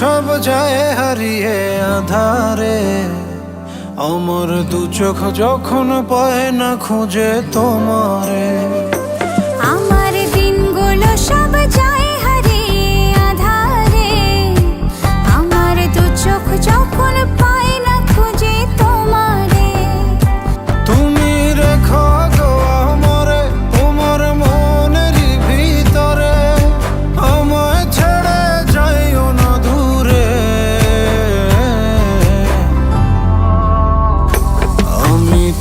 সব যায় হারিয়ে আধারে। অমর দু চোখ যখন পায় না খুঁজে তোমারে।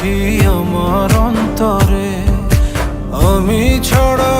রাখি আমার অন্তরে। আমি ছড়া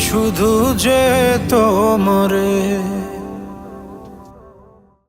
শুধু যে তোমারে